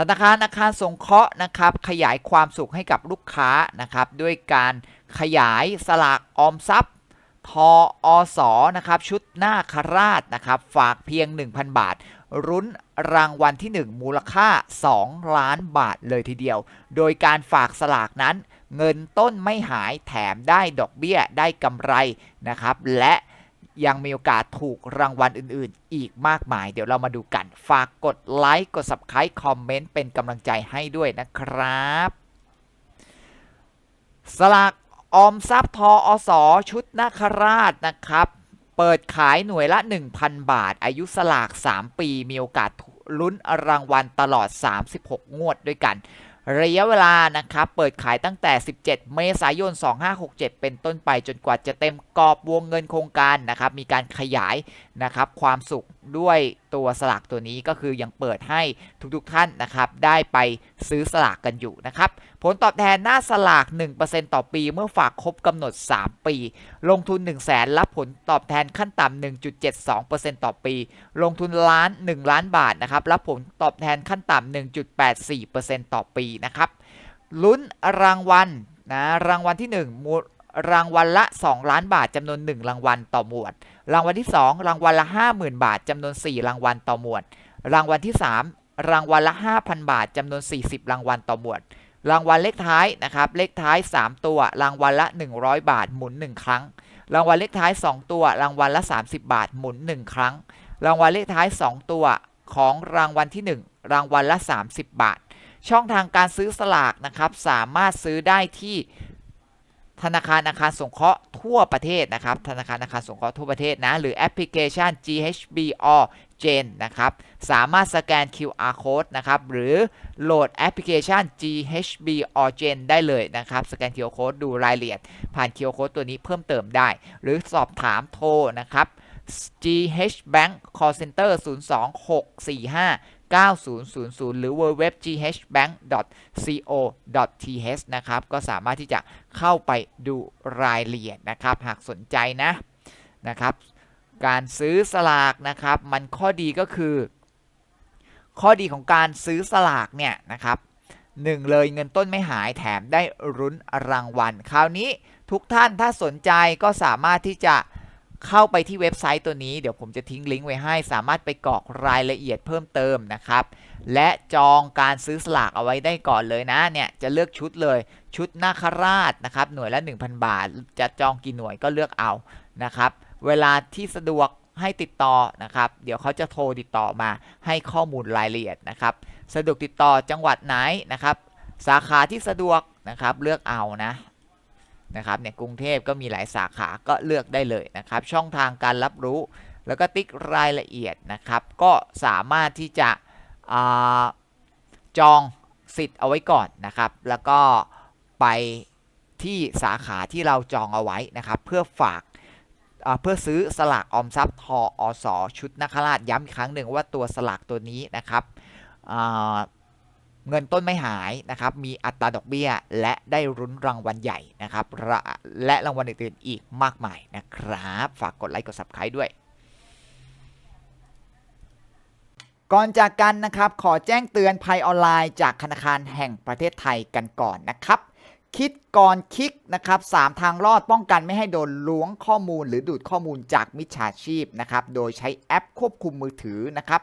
ธนาคารอาคารสงเคราะห์นะครับ ขยายความสุขให้กับลูกค้านะครับ ด้วยการขยายสลากออมทรัพย์ทออสอนะครับ ชุดหน้าคราชนะครับ ฝากเพียง 1,000 บาท รุ้นรางวัลที่ 1 มูลค่า 2 ล้านบาทเลยทีเดียว โดยการฝากสลากนั้น เงินต้นไม่หายแถมได้ดอกเบี้ยได้กำไรนะครับ และ ยังมีโอกาสถูกรางวัลอื่นๆ อีกมากมาย เดี๋ยวเรามาดูกัน ฝากกดไลค์ กด Subscribe คอมเมนต์ เป็นกำลังใจให้ด้วยนะครับ สลากออมทรัพย์ทออสชุดนาคราชนะครับ เปิดขายหน่วยละ 1,000 บาท อายุสลาก 3 ปี มีโอกาสลุ้นรางวัลตลอด 36 งวดด้วยกัน ระยะเวลานะครับเปิดขายตั้งแต่ 17 เมษายน 2567 เป็นต้นไปจนกว่าจะเต็มกรอบวงเงินโครงการนะครับมีการขยาย นะครับความสุขด้วยตัวสลากตัวนี้ก็คือยังเปิดให้ทุกๆท่านนะครับได้ไปซื้อสลากกันอยู่นะครับผลตอบแทนหน้าสลาก 1%ต่อปีเมื่อฝากครบกำหนด0ปี ลงทุน 1 0 0 0 0แสนรับผลตอบแทนขั้นต่ำ1.72%ต่อปี ลงทุนล้าน 1 ล้านบาทนะครับรับผลตอบแทนขั้นต่ำ1.84%ต่อปีนะครับลุ้นรางวัลนะรางวัลที่1มู รางวัลละ 2 ล้านบาทจำนวน 1 รางวัลต่อหมวด รางวัลที่ 2 รางวัลละ 50,000 บาทจำนวน 4 รางวัลต่อหมวด รางวัลที่ 3 รางวัลละ 5,000 บาทจำนวน 40 รางวัลต่อหมวด รางวัลเลขท้ายนะครับเลขท้าย 3 ตัว รางวัลละ 100 บาทหมุน 1 ครั้ง รางวัลเลขท้าย 2 ตัว รางวัลละ 30 บาทหมุน 1 ครั้ง รางวัลเลขท้าย 2 ตัวของรางวัลที่ 1 รางวัลละ 30 บาท ช่องทางการซื้อสลากนะครับสามารถซื้อได้ที่ ธนาคารอาคารสงเคราะห์ทั่วประเทศนะครับ ธนาคารอาคารสงเคราะห์ทั่วประเทศนะ หรือแอปพลิเคชัน GHB or Gen นะครับ สามารถสแกน QR code นะครับ หรือโหลดแอปพลิเคชัน GHB or Gen ได้เลยนะครับ สแกน QR code ดูรายละเอียด ผ่าน QR code ตัวนี้เพิ่มเติมได้ หรือสอบถามโทรนะครับ GH Bank Call Center 02645 9000 หรือ www.ghbank.co.th นะครับ ก็สามารถที่จะเข้าไปดูรายละเอียดนะครับ หากสนใจนะนะครับ การซื้อสลากนะครับ มันข้อดีก็คือ ข้อดีของการซื้อสลากเนี่ยนะครับหนึ่งเลยเงินต้นไม่หายแถมได้รุ้นรางวัล คราวนี้ทุกท่านถ้าสนใจก็สามารถที่จะ เข้าไปที่เว็บไซต์ตัวนี้เดี๋ยวผมจะทิ้งลิงก์ไว้ให้ สามารถไปกรอกรายละเอียดเพิ่มเติมนะครับ และจองการซื้อสลากเอาไว้ได้ก่อนเลยนะเนี่ยจะเลือกชุดเลยชุดนาคราชนะครับหน่วยละ 1,000 บาท จะจองกี่หน่วยก็เลือกเอานะครับ เวลาที่สะดวกให้ติดต่อนะครับ เดี๋ยวเขาจะโทรติดต่อมาให้ข้อมูลรายละเอียดนะครับ สะดวกติดต่อจังหวัดไหนนะครับ สาขาที่สะดวกนะครับเลือกเอานะ นะครับเนี่ยกรุงเทพก็มีหลายสาขาก็เลือกได้เลยนะครับ ช่องทางการรับรู้ แล้วก็ติ๊กรายละเอียดนะครับ ก็สามารถที่จะอจองสิทธิ์เอาไว้ก่อนนะครับ แล้วก็ไปที่สาขาที่เราจองเอาไว้นะครับ เพื่อฝากเพื่อซื้อสลากออมทรัพย์ทออสชุดนักราชย้ำอีกครั้งหนึ่งว่าตัวสลากตัวนี้นะครับ เงินต้นไม่หายนะครับ มีอัตราดอกเบี้ย และได้รุ้นรางวัลใหญ่นะครับ และรางวัลอื่นๆอีกมากมายนะครับ ฝากกดไลค์กด subscribe ด้วย ก่อนจากกันนะครับ ขอแจ้งเตือนภัยออนไลน์จากธนาคารแห่งประเทศไทยกันก่อนนะครับ คิดก่อนคลิกนะครับ3ทางรอดป้องกันไม่ให้โดนล้วงข้อมูล หรือดูดข้อมูลจากมิจฉาชีพนะครับ โดยใช้แอปควบคุมมือถือนะครับ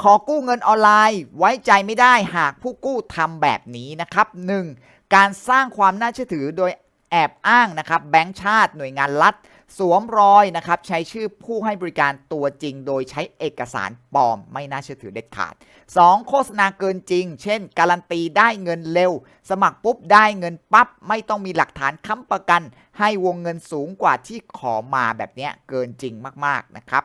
ขอกู้เงินออนไลน์ไว้ใจไม่ได้หากผู้กู้ทำแบบนี้นะครับ 1. การสร้างความน่าเชื่อถือโดยแอบอ้างนะครับแบงก์ชาติหน่วยงานรัฐ สวมรอยนะครับใช้ชื่อผู้ให้บริการตัวจริง โดยใช้เอกสารปลอมไม่น่าเชื่อถือเด็ดขาด 2. โฆษณาเกินจริง เช่น การันตีได้เงินเร็ว สมัครปุ๊บได้เงินปั๊บไม่ต้องมีหลักฐานค้ำประกัน ให้วงเงินสูงกว่าที่ขอมาแบบนี้เกินจริงมากๆนะครับ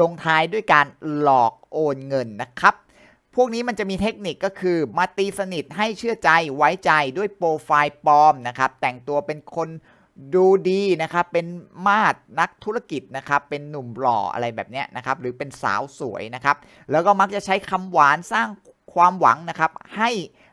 ลงท้ายด้วยการหลอกโอนเงินนะครับ พวกนี้มันจะมีเทคนิคก็คือมาตีสนิทให้เชื่อใจไว้ใจด้วยโปรไฟล์ปลอมนะครับ แต่งตัวเป็นคนดูดีนะครับ เป็นมาดนักธุรกิจนะครับ เป็นหนุ่มหล่ออะไรแบบนี้นะครับ หรือเป็นสาวสวยนะครับ แล้วก็มักจะใช้คำหวานสร้างความหวังนะครับ ให้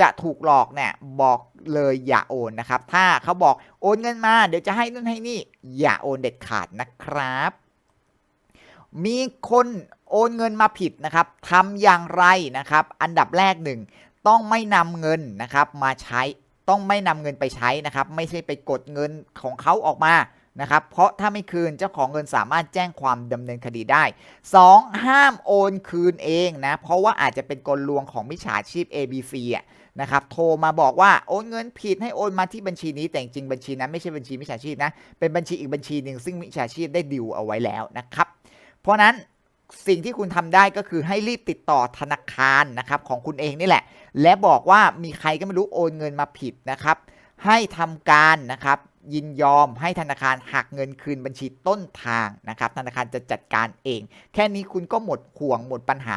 จะถูกหลอกเนี่ยบอกเลยอย่าโอนนะครับ ถ้าเขาบอกโอนเงินมาเดี๋ยวจะให้นู่นให้นี่ อย่าโอนเด็ดขาดนะครับ มีคนโอนเงินมาผิดนะครับทำอย่างไรนะครับ อันดับแรกหนึ่งต้องไม่นำเงินนะครับมาใช้ต้องไม่นำเงินไปใช้นะครับ ไม่ใช่ไปกดเงินของเขาออกมานะครับ เพราะถ้าไม่คืนเจ้าของเงินสามารถแจ้งความดำเนินคดีได้ 2. ห้ามโอนคืนเองนะ เพราะว่าอาจจะเป็นกลลวงของมิจฉาชีพ ABC อะ นะครับโทรมาบอกว่าโอนเงินผิดให้โอนมาที่บัญชีนี้แต่จริงบัญชีนั้นไม่ใช่บัญชีมิจฉาชีพนะเป็นบัญชีอีกบัญชีหนึ่งซึ่งมิจฉาชีพได้ดิวเอาไว้แล้วนะครับเพราะนั้นสิ่งที่คุณทำได้ก็คือให้รีบติดต่อธนาคารนะครับของคุณเองนี่แหละ และบอกว่ามีใครก็ไม่รู้โอนเงินมาผิดนะครับ ให้ทำการนะครับยินยอมให้ธนาคารหักเงินคืนบัญชีต้นทางนะครับ ธนาคารจะจัดการเอง แค่นี้คุณก็หมดห่วงหมดปัญหา